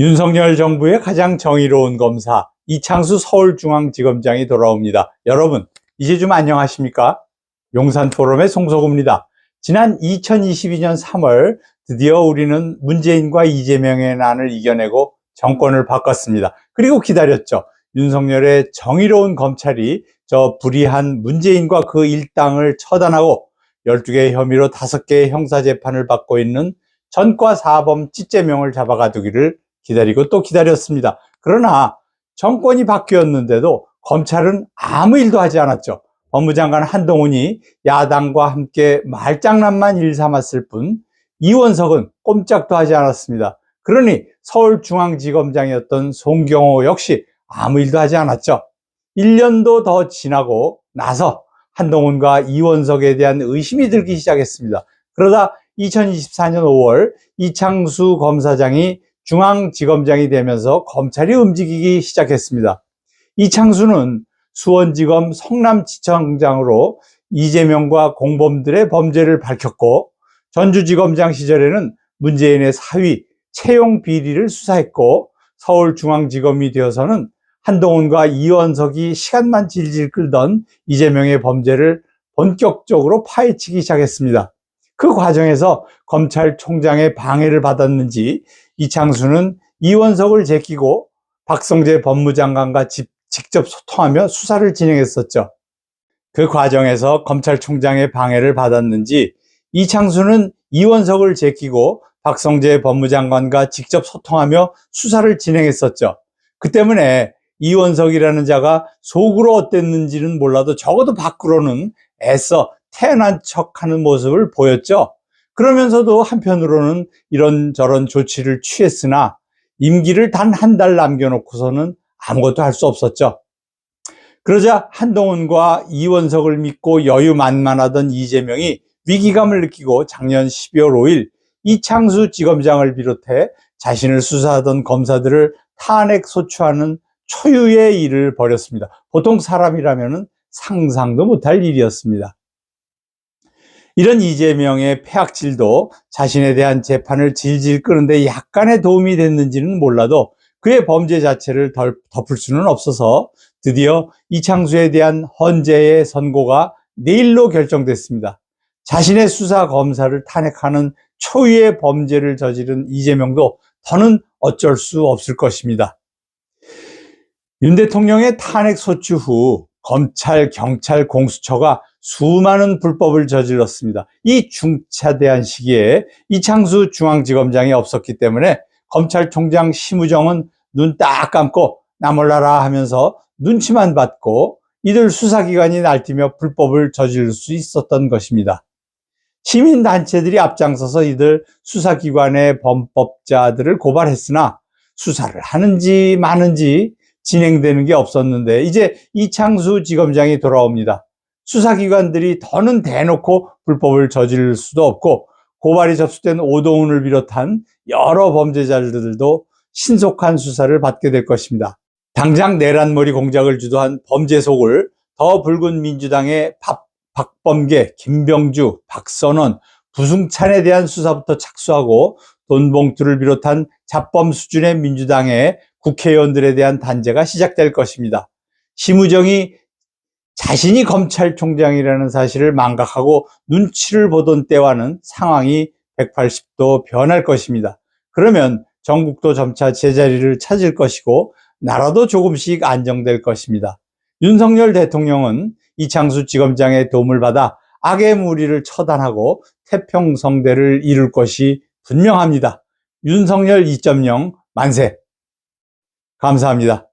윤석열 정부의 가장 정의로운 검사 이창수 서울중앙지검장이 돌아옵니다. 여러분, 이제 좀 안녕하십니까? 용산포럼의 송소구입니다. 지난 2022년 3월 드디어 우리는 문재인과 이재명의 난을 이겨내고 정권을 바꿨습니다. 그리고 기다렸죠. 윤석열의 정의로운 검찰이 저 불의한 문재인과 그 일당을 처단하고 12개의 혐의로 5개의 형사재판을 받고 있는 전과 사범 찌재명을 잡아가두기를 기다리고 또 기다렸습니다. 그러나 정권이 바뀌었는데도 검찰은 아무 일도 하지 않았죠. 법무장관 한동훈이 야당과 함께 말장난만 일삼았을 뿐 이원석은 꼼짝도 하지 않았습니다. 그러니 서울중앙지검장이었던 송경호 역시 아무 일도 하지 않았죠. 1년도 더 지나고 나서 한동훈과 이원석에 대한 의심이 들기 시작했습니다. 그러다 2024년 5월 이창수 검사장이 중앙지검장이 되면서 검찰이 움직이기 시작했습니다. 이창수는 수원지검 성남지청장으로 이재명과 공범들의 범죄를 밝혔고 전주지검장 시절에는 문재인의 사위 채용 비리를 수사했고 서울중앙지검이 되어서는 한동훈과 이원석이 시간만 질질 끌던 이재명의 범죄를 본격적으로 파헤치기 시작했습니다. 그 과정에서 검찰총장의 방해를 받았는지 이창수는 이원석을 제끼고 박성재 법무장관과 집, 직접 소통하며 수사를 진행했었죠. 그 과정에서 검찰총장의 방해를 받았는지 이창수는 이원석을 제끼고 박성재 법무장관과 직접 소통하며 수사를 진행했었죠. 그 때문에 이원석이라는 자가 속으로 어땠는지는 몰라도 적어도 밖으로는 애써 태어난 척하는 모습을 보였죠. 그러면서도 한편으로는 이런저런 조치를 취했으나 임기를 단 한 달 남겨놓고서는 아무것도 할 수 없었죠. 그러자 한동훈과 이원석을 믿고 여유만만하던 이재명이 위기감을 느끼고 작년 12월 5일 이창수 지검장을 비롯해 자신을 수사하던 검사들을 탄핵 소추하는 초유의 일을 벌였습니다. 보통 사람이라면 상상도 못할 일이었습니다. 이런 이재명의 폐악질도 자신에 대한 재판을 질질 끄는데 약간의 도움이 됐는지는 몰라도 그의 범죄 자체를 덜, 덮을 수는 없어서 드디어 이창수에 대한 헌재의 선고가 내일로 결정됐습니다. 자신의 수사 검사를 탄핵하는 초유의 범죄를 저지른 이재명도 더는 어쩔 수 없을 것입니다. 윤 대통령의 탄핵 소추 후 검찰, 경찰, 공수처가 수많은 불법을 저질렀습니다. 이 중차대한 시기에 이창수 중앙지검장이 없었기 때문에 검찰총장 심우정은 눈 딱 감고 나 몰라라 하면서 눈치만 받고 이들 수사기관이 날뛰며 불법을 저지를 수 있었던 것입니다. 시민단체들이 앞장서서 이들 수사기관의 범법자들을 고발했으나 수사를 하는지 마는지 진행되는 게 없었는데 이제 이창수 지검장이 돌아옵니다. 수사기관들이 더는 대놓고 불법을 저지를 수도 없고 고발이 접수된 오동훈을 비롯한 여러 범죄자들도 신속한 수사를 받게 될 것입니다. 당장 내란머리 공작을 주도한 범죄 속을 더 붉은 민주당의 박, 박범계, 김병주, 박선원, 부승찬에 대한 수사부터 착수하고 돈봉투를 비롯한 잡범 수준의 민주당의 국회의원들에 대한 단죄가 시작될 것입니다. 심우정이 자신이 검찰총장이라는 사실을 망각하고 눈치를 보던 때와는 상황이 180도 변할 것입니다. 그러면 전국도 점차 제자리를 찾을 것이고 나라도 조금씩 안정될 것입니다. 윤석열 대통령은 이창수 지검장의 도움을 받아 악의 무리를 처단하고 태평성대를 이룰 것이 분명합니다. 윤석열 2.0 만세! 감사합니다.